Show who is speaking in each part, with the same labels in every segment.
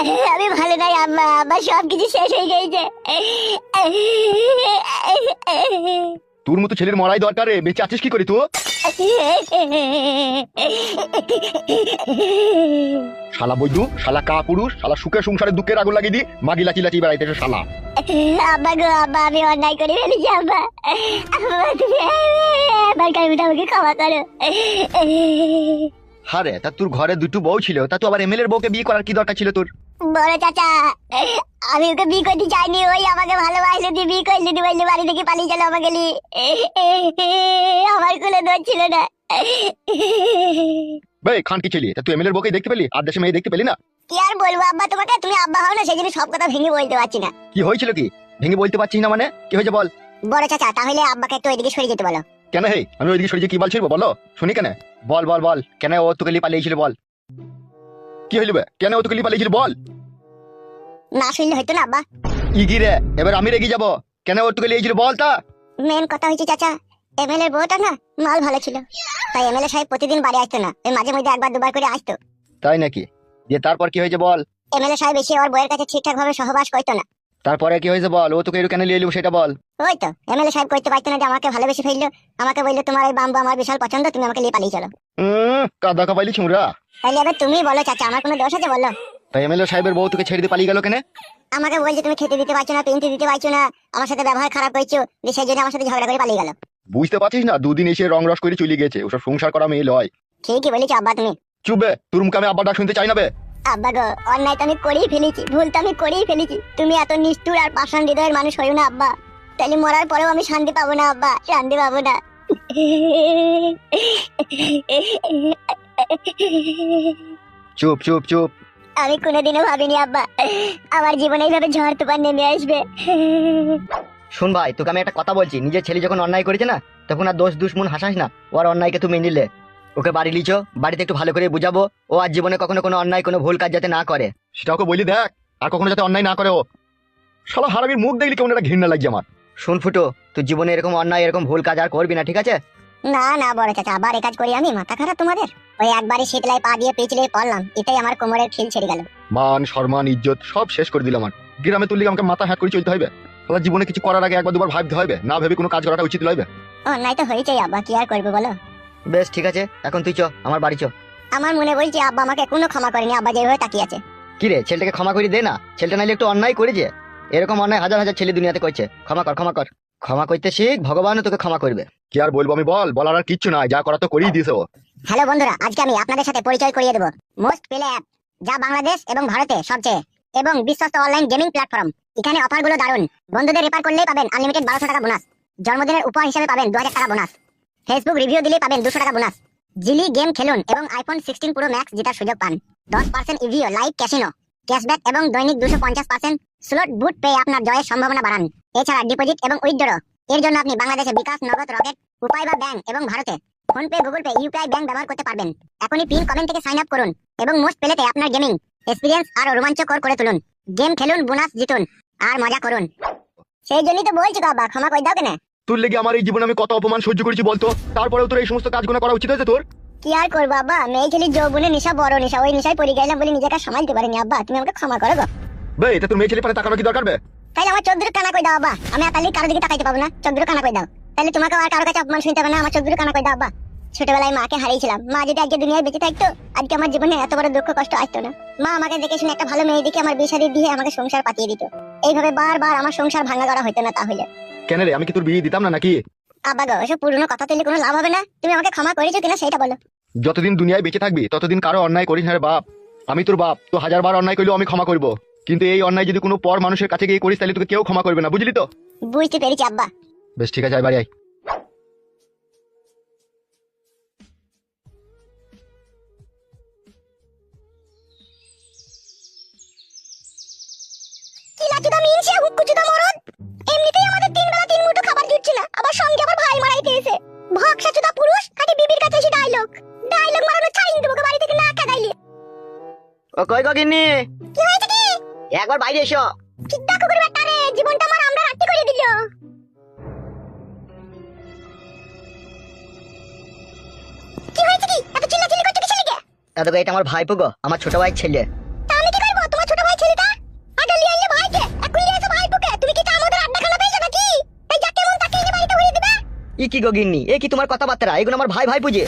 Speaker 1: আমি ভালো নাই আম্মা আমার সব কিছু শেষ হয়ে গেছে।
Speaker 2: তোর মতো ছেলের মরাই দরকার রে বেঁচে আছিস কি করি তুই? শালা শালা কা পুরুষ শালা সুখে সংসারে দুঃখের আগুন লাগিয়ে দি মাগি লাচি লাচি বেড়াইতেছে শালা।
Speaker 1: আব্বা গো আব্বা আমি অন্যায় করে ফেলেছি আব্বা। আব্বা তুমি আমার আমাকে ক্ষমা করো।
Speaker 2: হারে তা তোর ঘরে দুটো বউ ছিল তা তো আবার এমএলএর বউকে বিয়ে করার কি দরকার ছিল তোর?
Speaker 1: বড় চাচা আমি ওকে বিয়ে করতে চাইনি ওই আমাকে ভালোবাসলে দিয়ে বিয়ে করলে দিয়ে বললে বাড়ি থেকে পালিয়ে গেল আমাকে নিয়ে। আমার কোনো দোষ ছিল না।
Speaker 2: বে খান কি ছেলে তুই এমএলএর বউকে দেখতে পেলি? আর দেশে মেয়ে দেখতে পেলি না?
Speaker 1: কি আর বলব আব্বা তোমাকে তুমি আব্বা হও না সেই জন্য সব কথা ভেঙে বলতে পারছি না।
Speaker 2: কি হয়েছিল কি? ভেঙে বলতে পারছিস না মানে? কি হয়েছে বল?
Speaker 1: বড় চাচা তাহলে আব্বাকে একটু ওইদিকে সরে যেতে বলো।
Speaker 2: কেন হে? আমি ওইদিকে সরিয়ে কি বলছিল বলো? শুনি কেন? বল বল বল। কেন ও তোকে লিয়ে পালিয়েছিল বল? কি হইল কেন ও তোকে লিয়ে পালিয়েছিল বল?
Speaker 1: না শুনলে হয়তো না আব্বা।
Speaker 2: ইগি রে এবার আমি রেগে যাব। কেন ও তোকে লিয়েছিল বল তা
Speaker 1: মেন কথা হয়েছে চাচা এমএলএ বউটা না মাল ভালো ছিল। তাই এমএলএ সাহেব প্রতিদিন বাড়ি আসতো না ওই মাঝে মধ্যে একবার দুবার করে আসতো।
Speaker 2: তাই নাকি? দিয়ে তারপর কি হয়েছে বল?
Speaker 1: এমএলএ সাহেব এসে ওর বউয়ের কাছে ঠিকঠাক ভাবে সহবাস করতো না।
Speaker 2: তারপরে কি হয়েছে বল? ও তোকে এরকম কেন লিয়ে সেটা বল।
Speaker 1: ওই তো এমএলএ সাহেব করতে পারতো না যে আমাকে ভালোবেসে ফেলল আমাকে বলল তোমার ওই বাম্বু আমার বিশাল পছন্দ তুমি আমাকে নিয়ে পালিয়ে চলো।
Speaker 2: হুম কাদা কাপাইলি ছুমরা
Speaker 1: তাহলে এবার তুমি বলো চাচা আমার কোনো দোষ আছে বলো?
Speaker 2: তাই এমএলএ সাহেবের বউ তোকে ছেড়ে দিয়ে পালিয়ে গেল কেন?
Speaker 1: আমাকে বলছে তুমি খেতে দিতে পারছ না পেনতে দিতে পারছ না। আমার সাথে ব্যবহার খারাপ দিয়ে সেই জন্য আমার সাথে ঝগড়া করে পালিয়ে গেল।
Speaker 2: বুঝতে পারছিস না? দুদিন এসে রং রস করে চলে গেছে। ওসব সংসার করা মেয়ে লয়।
Speaker 1: ঠিকই বলেছ আব্বা তুমি।
Speaker 2: চুপবে তোর মুখে আমি আব্বা ডাক শুনতে চাই না বে।
Speaker 1: আব্বা গো অন্যায় তো আমি করেই ফেলেছি ভুল তো আমি করেই ফেলেছি। তুমি এত নিষ্ঠুর আর পাষাণ হৃদয়ের মানুষ হইও না আব্বা। তাহলে মরার পরেও আমি শান্তি পাবো না আব্বা। শান্তি পাবো না।
Speaker 2: চুপ চুপ চুপ।
Speaker 1: আমি কোনোদিনও ভাবিনি আব্বা। আমার জীবনে এইভাবে ঝড় তুফান নেমে আসবে।
Speaker 3: শুন ভাই তোকে আমি একটা কথা বলছি। নিজের ছেলে যখন অন্যায় করেছে না তখন আর দোষ দুশ্মন হাসাস না। ওর অন্যায়কে তুমি নিলে। ওকে বাড়ি লিছো বাড়িতে একটু ভালো করে বুঝাবো। ও আর জীবনে কখনো কোনো অন্যায় কোনো ভুল কাজ যাতে না করে।
Speaker 2: সেটা ওকে বলি দেখ আর কখনো যাতে অন্যায় না করে ও। শালা হারামির মুখ দেখলি কেমন একটা ঘৃণা লাগছে আমার।
Speaker 3: শুন ফুটো তুই জীবনে এরকম অন্যায় এরকম ভুল কাজ আর করবি না ঠিক আছে?
Speaker 1: না না বড় চাচা আবার এ কাজ করি আমি মাথা খারাপ তোমাদের? ওই একবারই শীতলাই পা দিয়ে পিছলে পড়লাম এটাই আমার কোমরের খিল ছেড়ে গেল।
Speaker 2: মান সম্মান ইজ্জত সব শেষ করে দিলাম আমার গ্রামে তুললে আমাকে মাথা হ্যাঁ করে চলতে হবে। শালা জীবনে কিছু করার আগে একবার দুবার ভাবতে হবে না ভেবে কোনো কাজ করাটা উচিত নয়। বে।
Speaker 1: অন্যায় তো হয়েছেই আব্বা কি আর করব বলো?
Speaker 3: বেশ ঠিক আছে এখন তুই চ আমার বাড়ি চ।
Speaker 1: আমার মনে বলছে আব্বা আমাকে কোনো ক্ষমা করেনি আব্বা যেভাবে তাকিয়ে আছে।
Speaker 3: কি রে ছেলেটাকে ক্ষমা করে দে না ছেলেটা নাইলে একটু অন্যায় করেছে। এরকম অন্যায় হাজার হাজার ছেলে দুনিয়াতে করছে। ক্ষমা কর ক্ষমা কর। ক্ষমা করতে শিখ ভগবানও তোকে ক্ষমা করবে।
Speaker 2: কি আর বলব আমি বল বলার আর কিচ্ছু নাই যা করা তো করেই দিয়েছে। ও
Speaker 1: হ্যালো বন্ধুরা আজকে আমি আপনাদের সাথে পরিচয় করিয়ে দেবো। মোস্ট প্লে অ্যাপ যা বাংলাদেশ এবং ভারতে সবচেয়ে এবং বিশ্বস্ত অনলাইন গেমিং প্ল্যাটফর্ম এখানে অফারগুলো দারুণ বন্ধুদের রেফার করলেই পাবেন আনলিমিটেড বারোশো টাকা বোনাস জন্মদিনের উপহার হিসেবে পাবেন দু হাজার টাকা বোনাস ফেসবুক রিভিউ দিলেই পাবেন দুশো টাকা বোনাস জিলি গেম খেলুন এবং আইফোন সিক্সটিন প্রো ম্যাক্স জেতার সুযোগ পান। দশ percent Evo live casino cashback এবং দৈনিক দুশো পঞ্চাশ পার্সেন্ট স্লট বুট পেয়ে আপনার জয়ের সম্ভাবনা বাড়ান। এছাড়া ডিপোজিট এবং উইথড্র এর জন্য আপনি বাংলাদেশে বিকাশ নগদ রকেট উপায় বা ব্যাংক এবং ভারতে PhonePe Google Pay UPI bank ব্যবহার করতে পারবেন। এখনই পিন কমেন্ট থেকে সাইন আপ করুন এবং মোস্ট পেলেতে আপনার গেমিং এক্সপিরিয়েন্স আরও রোমাঞ্চকর করে তুলুন। গেম খেলুন বোনাস জিতুন আর মজা করুন। সেই জন্যই তো বলছি বাবা ক্ষমা করে দাও কেন।
Speaker 2: তোর লেগে আমার এই জীবনে আমি কত অপমান সহ্য করেছি বলতো? তারপরেও তোর এই সমস্ত কাজগুলো করা উচিত হয়েছে তোর?
Speaker 1: কি আর করব আব্বা মেয়ে ছেলে যৌবনে নেশা বড় নেশা ওই নেশায় পড়ে গেলাম বলে নিজেকে আর সামালতে পারিনি আব্বা। তুমি আমাকে ক্ষমা করো গো।
Speaker 2: বে এটা তোর মেয়ে ছেলে পারে তাকানো কি দরকার বে?
Speaker 1: তাইলে আমার কানা করে দাও আব্বা? আমি কারও দিকে তাকাইতে পাবো না। কানা করে দাও? তাহলে তোমাকে আর কারও কাছে অপমান শুনতে হবে না। আমার কানা করে দাও আব্বা? ছোটবেলায় মাকে হারিয়েছিলাম। মা যদি আজকে দুনিয়ায় বেঁচে থাকতো আজকে আমার জীবনে এত বড় দুঃখ কষ্ট আসতো না। মা আমাকে দেখে শুনে একটা ভালো মেয়ে আমার বিয়ে দিয়ে আমাকে সংসার পাতিয়ে দিত। এইভাবে বারবার আমার সংসার ভাঙা করা হতো না তাহলে।
Speaker 2: কেন রে আমি কি তোর বিয়ে দিতাম না নাকি?
Speaker 1: আব্বা গো এসব পুরনো কথা তুললে কোনো লাভ হবে না? তুমি আমাকে ক্ষমা করেছ কিনা সেটা বলো।
Speaker 2: যতদিন দুনিয়ায় বেঁচে থাকবি ততদিন কারও অন্যায় করিস না রে বাপ। আমি তোর বাপ তো হাজার বার অন্যায় করলেও আমি ক্ষমা করব। কিন্তু এই অন্যায় যদি কোনো পর মানুষের কাছে গিয়ে করিস তাহলে তোকে কেউ ক্ষমা করবে না। বুঝলি তো?
Speaker 1: বুঝতে পেরেছি আব্বা।
Speaker 2: বেশ ঠিক আছে আয় বাড়ি আয়।
Speaker 1: কি লাচুদা মিনছে হুক্কুচুদা মরদ এমনিতেই আমাদের তিন বেলা তিন মুঠো খাবার জুটছে না আবার সঙ্গে আবার ভাই মারাই পেয়েছে ভক্সাচুদা পুরুষ খালি বিবির কাছে এসে ডায়লগ ডায়লগ মারানো ছাইন দেবো বাড়ি থেকে না কাদাইলে
Speaker 3: ও কই একবার বাইরে এসো।
Speaker 1: চিন্তা করবে না বেটারে জীবনটা আমার আমরা রাত্রি করে দিল। কি হয়েছে কি? এত চিল্লাচিল্লি করতে কিসের লাগে?
Speaker 3: দাদা ভাই এটা আমার ভাইপো গো আমার ছোট ভাই ছেলে।
Speaker 1: আমি কি তোমার ছোট ভাই তুমি কি তা
Speaker 3: ই কি গো এ কি তোমার কথাবার্তা? এগুলো আমার ভাই ভাই
Speaker 1: পুজে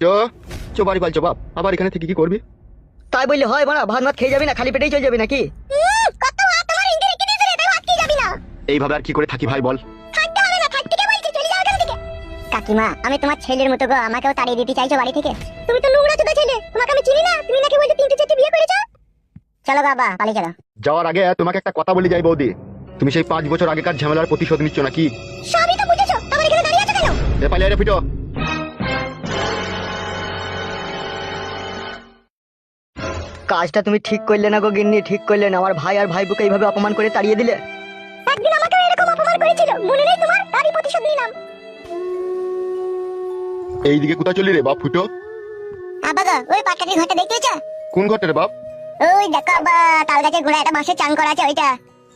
Speaker 1: দিলাম
Speaker 2: ফুটো চো বাড়ি পালছো বাপ। আবার এখানে থেকে কি করবি?
Speaker 3: তাই বললে হয় বাড়া। ভাত ভাত খেয়ে যাবি না? খালি পেটেই চলে যাবি নাকি?
Speaker 1: কত ভাত তোমার ইনকে রেখে দিয়েছে রে তাই ভাত খেয়ে যাবি না।
Speaker 2: এইভাবে আর কি করে থাকি ভাই বল।
Speaker 1: থাকতে হবে না থাকতে কে বলছে চলে যাও এখান থেকে। কাকিমা আমি তোমার ছেলের মতো গো আমাকেও তাড়িয়ে দিতে চাইছো বাড়ি থেকে। তুমি তো নোংরা চোদা ছেলে তোমাকে আমি চিনি না। তুমি নাকি বলছো তিনটে চারটে বিয়ে করেছ? চলো বাবা পালিয়ে চলো।
Speaker 2: যাওয়ার আগে তোমাকে একটা কথা বলে যাই বৌদি। তুমি সেই পাঁচ বছর আগেকার ঝামেলার প্রতিশোধ নিচ্ছ নাকি?
Speaker 1: সবই তো বুঝেছ তোমার এখানে দাঁড়িয়ে আছো কেন?
Speaker 2: এ পালিয়ে রে ফিটো।
Speaker 3: কাজটা তুমি ঠিক করলে না গো গিন্নি ঠিক করলে না। আমার ভাই আর ভাইবুকে এইভাবে অপমান করে তাড়িয়ে দিলে।
Speaker 1: একদিন আমাকে এরকম অপমান করেছিল। মনে নেই তোমার? তারই প্রতিশোধ নিলাম।
Speaker 2: এইদিকে কোথায় চলি রে বাপ ফুটো?
Speaker 1: আব্বা গো ওই পাটকাটির ঘরটা দেখতে পেয়েছ?
Speaker 2: কোন ঘরটা রে বাপ?
Speaker 1: ওই দেখো আব্বা তাল গাছের গোড়ায় একটা বাঁশের চাং করা আছে ওইটা।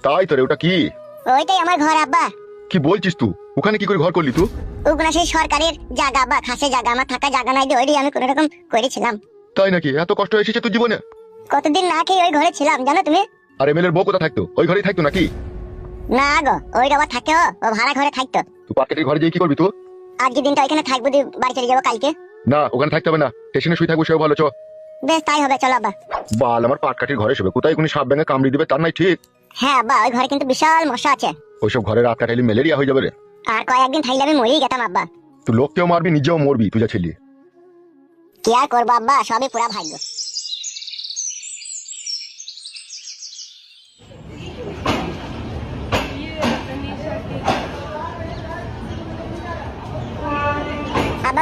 Speaker 2: তাই তো রে ওটা কি?
Speaker 1: ওইটাই আমার ঘর আব্বা।
Speaker 2: কি বলছিস তুই? ওখানে কি করে ঘর করলি তুই?
Speaker 1: ওগুলা সেই সরকারের জায়গা বা খাসে জায়গা আমার থাকা জায়গা নাই দিয়ে ওইটাই আমি কোনো রকম করেছিলাম।
Speaker 2: তাই নাকি? এত কষ্ট এসেছে তোর জীবনে?
Speaker 1: কতদিন না খেয়ে ওই ঘরে ছিলাম জানো তুমি?
Speaker 2: আর এমএলএর বউ কোথা থাকতো? ওই ঘরেই থাকতো নাকি?
Speaker 1: না গো ওই আবার থাকে ও ভাড়া ঘরে থাকতো।
Speaker 2: তুই পার্কেটের ঘরে যেয়ে কি করবি তুই?
Speaker 1: আজকে দিনটা ওইখানে থাকব দিয়ে বাড়ি চলে যাব কালকে?
Speaker 2: না ওখানে থাকতে হবে না। স্টেশনে শুয়ে থাকব সেও ভালো চ
Speaker 1: বেশ তাই হবে চলো আব্বা।
Speaker 2: বাল আমার পাটকাঠির ঘরে শোবে। কোথায় কোনো সাপ ব্যাঙে কামড়ি দিবে তার নাই ঠিক?
Speaker 1: হ্যাঁ আব্বা ওই ঘরে কিন্তু বিশাল মশা আছে।
Speaker 2: ওইসব ঘরে রাত কাটাইলে ম্যালেরিয়া হয়ে যাবে রে।
Speaker 1: আর কয়েকদিন থাকলে আমি মরেই গেতাম আব্বা।
Speaker 2: তুই লোককেও মারবি নিজেও মরবি তুই যা ছেলে।
Speaker 1: কি আর করব আব্বা? সবই পুরা ভাগ্য।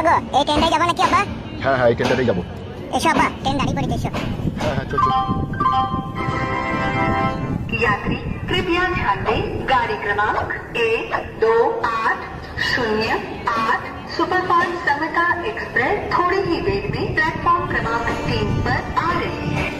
Speaker 1: আব্বা গো এই ট্রেনটাই যাবো নাকি আব্বা
Speaker 2: হ্যাঁ হ্যাঁ এই ট্রেনটাতেই যাবো
Speaker 1: এসো আব্বা ট্রেন দাঁড়িয়ে পড়েছে এসো
Speaker 2: হ্যাঁ হ্যাঁ চল চল
Speaker 4: यात्री कृपया ध्यान दें गाड़ी क्रमांक एक दो आठ शून्य आठ सुपरफास्ट समता एक्सप्रेस थोड़ी ही देर में प्लेटफॉर्म क्रमांक तीन पर आ रही है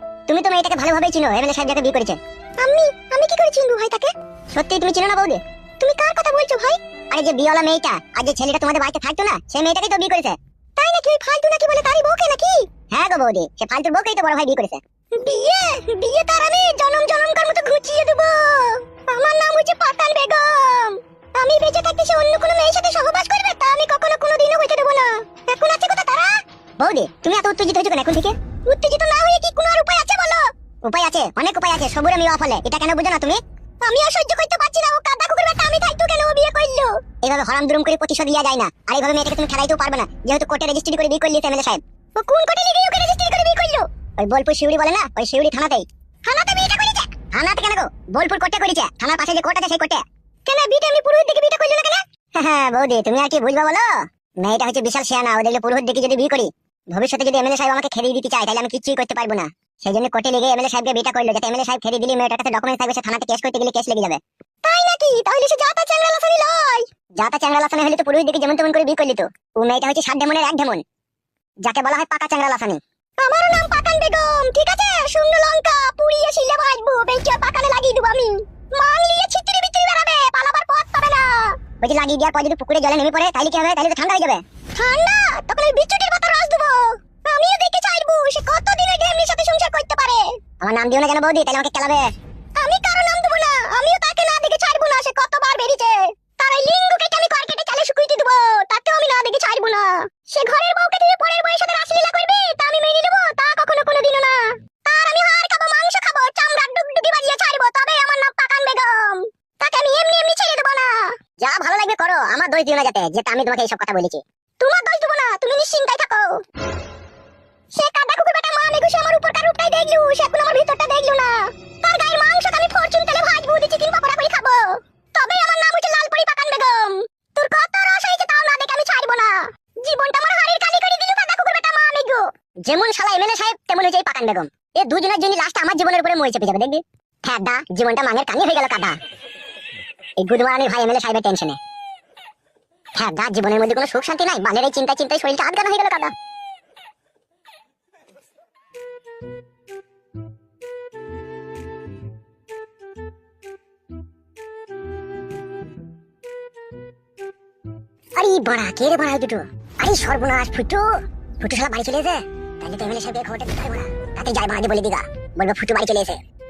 Speaker 1: তুমি তো মেয়েটাকে ভালোভাবেই চিনো এমএলএ সাহেব যাকে বিয়ে করেছে। আমি? আমি কি করে চিনবো ভাই তাকে? সত্যি তুমি চিনো না বৌদি? তুমি কার কথা বলছো ভাই? আরে যে বিয়েওয়ালা মেয়েটা আর যে ছেলেটা তোমাদের বাড়িতে থাকতো না সেই মেয়েটাকেই তো বিয়ে করেছে। তাই নাকি ওই ফালতু নাকি বলে তারই বউকে নাকি? হ্যাঁ গো বৌদি সে ফালতুর বউকেই তো বড় ভাই বিয়ে করেছে। বিয়ে? বিয়ে তার আমি জনম জনমকার মতো ঘুচিয়ে দেবো। আমার নাম হচ্ছে পাতাল বেগম। আমি বেঁচে থাকতে সে অন্য কোনো মেয়ের সাথে সহবাস করবে? তা আমি কখনো কোনোদিনও হইতে দেবো না। এখন আছে কোথা তারা? বৌদি তুমি এত উত্তেজিত হয়েছো কেন এখন থেকে? উত্তেজিত না হয়ে কি কোনো আর উপায় আছে বলো উপায় আছে, অনেক উপায় আছে, সবুর আমি ফলে। এটা কেন বুঝো না তুমি? আমি আর সহ্য করতে পারছি না, ও কাদা কুকুর বেটা, আমি থাকতো কেন ও বিয়ে করল। এইভাবে হরাম দুরুম করে প্রতিশোধ দেওয়া যায় না। আর এইভাবে মেয়েটাকে তুমি খেলাইতেও পারবে না, যেহেতু কোর্টে রেজিস্ট্রি করে বিয়ে করলি এমএলএ সাহেব। ও কোন কোর্টে লিখে ওকে রেজিস্ট্রি করে বিয়ে করল? ওই বোলপুর শিউড়ি বলে না? ওই শিউড়ি থানাতেই। থানাতে বিয়েটা করেছে? থানাতে কেন গো? বোলপুর কোর্টে করেছে। থানার পাশে যে কোর্ট আছে সেই কোর্টে কেন বিয়েটা আমি পুরোহিত দিকে বিয়েটা করল না কেন? হ্যাঁ বৌদি, তুমি আর কি বুঝবা বলো? মেয়েটা হচ্ছে বিশাল শেয়ানা ও দেখলে পুরোহিত দিকে যদি বিয়ে করি, ভবিষ্যতে যদি এমএলএ সাহেব আমাকে খেদিয়ে দিতে চায়, তাহলে আমি কিছুই করতে পারব না। সেই জন্য কোর্টে লেগে এমএলএ সাহেবকে বিটা করল যাতে এমএলএ সাহেব খেদিয়ে দিলে মেয়েটার কাছে ডকুমেন্ট থাকবে সে থানাতে কেস করতে গেলে কেস লেগে যাবে। তাই নাকি? তাহলে সে যাতা চ্যাংড়া লাসানি লয়। যাতা চ্যাংড়া লাসানি হলে তো পুরোহিত দিকে যেমন তেমন করে বিয়ে করলি তো। ও মেয়েটা হচ্ছে সাত ডেমনের এক ডেমন যাকে বলা হয় পাকা চ্যাংড়া লাসানি আমারও নাম পাকান বেগম ঠিক আছে? শুকনো লঙ্কা পুড়িয়ে শিলে ভাজবো বেঞ্চে পাকানে লাগিয়ে দেবো আমি। মাং নিয়ে ছিটরি বিচরি বেড়াবে পালাবার পথ পাবে না। বলছি লাগিয়ে দেওয়ার পর যদি পুকুরে জলে নেমে পড়ে তাহলে কি হবে? তাহলে তো ঠান্ডা হয়ে যাবে। ঠান্ডা? তখন ওই বিচ্ছুটির নাম দিও না কেন বৌদি? তাহলে আমাকে খেলাবে আমি কারও নাম দেবো না। আমিও তাকে না দেখে ছাড়বো না। সে কতবার বেরিয়েছে। তার ওই লিঙ্গ কেটে আমি কর্কেটে চালে শুকুইতে দেবো। তাতেও আমি না দেখে ছাড়বো না। সে ঘরের বউকে দিয়ে পরের বউয়ের সাথে রাসলীলা করবে? তা আমি মেনে নেব? তা কখনো কোনোদিনও না। তার আমি হাড় খাব মাংস খাব চামড়া ডুগডুগি বাজিয়ে ছাড়বো। তবে আমার নাম পাকান বেগম। তাকে আমি এমনি এমনি ছেড়ে দেবো না। যা ভালো লাগবে করো। আমার দোষ দিও না যাতে যেটা আমি তোমাকে এইসব কথা বলেছি। আমার ভিতরটা দেখলু না। তার গায়ের মাংস আমি ফরচুন তেলে ভাজবো দিয়ে চিকেন পকোড়া করে খাব। তবে আমার নাম হচ্ছে লালপরি পাকান বেগম। তোর কত রস হয়েছে তাও না দেখে আমি ছাড়বো না। জীবনটা আমার হাড়ির কালি করে দিলু কাদা কুকুর বেটা মা মেঘু যেমন শালা এমএলএ সাহেব, তেমন এই পাকান বেগম। এ দুজনের জন্য লাস্ট আমার জীবনের উপরে মরে চেপে যাবে দেখবি? হ্যাঁ দা জীবনটা মাঙের কানি হয়ে গেল কাদা। এই গুদমারানির ভাই এমএলএ সাহেবের টেনশনে হ্যাঁ দা জীবনের মধ্যে কোনো সুখ শান্তি নাই, বালের এই চিন্তায় চিন্তায় শরীরটা আটকানো হয়ে গেল কাদা। বড়া, কে রে বড়া দুটো? আরে সর্বনাশ, ফুটু। ফুটু শালা বাড়ি চলে এসে? তাহলে তো এমএলএ সাহেবের খবরটা দিতে পারব না। তাতে যাই বাড়াতে বলে দিগা। বলব, ফুটু বাড়ি চলে এসে।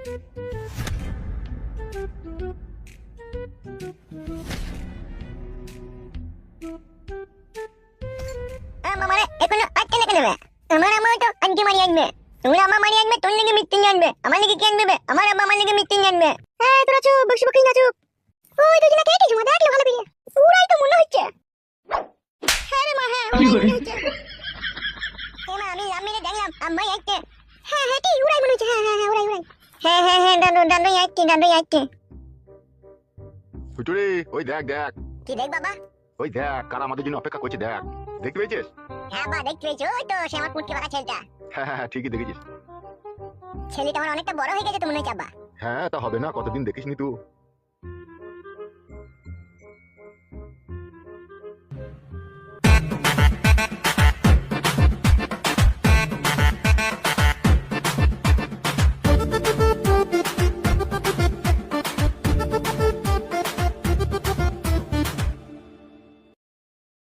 Speaker 1: হ্যাঁ হ্যাঁ মনে আমি আমি দেখলাম হ্যাঁ হ্যাঁ মনে হচ্ছে। হ্যাঁ হ্যাঁ হ্যাঁ হ্যাঁ হ্যাঁ হ্যাঁ
Speaker 2: ওই দেখ দেখ।
Speaker 1: কি দেখ বাবা?
Speaker 2: ওই দেখ কারা আমাদের জন্য অপেক্ষা করছে দেখ। দেখতে পেয়েছিস?
Speaker 1: হ্যাঁ বা দেখতে পেয়েছ। ওই তো সে আমার পুটকি বাঁকা ছেলেটা।
Speaker 2: হ্যাঁ হ্যাঁ হ্যাঁ, ঠিকই দেখেছিস।
Speaker 1: ছেলেটা আমার অনেকটা বড় হয়ে গেছে তো মনে হচ্ছে আব্বা।
Speaker 2: হ্যাঁ তা হবে না কতদিন দেখিসনি তুই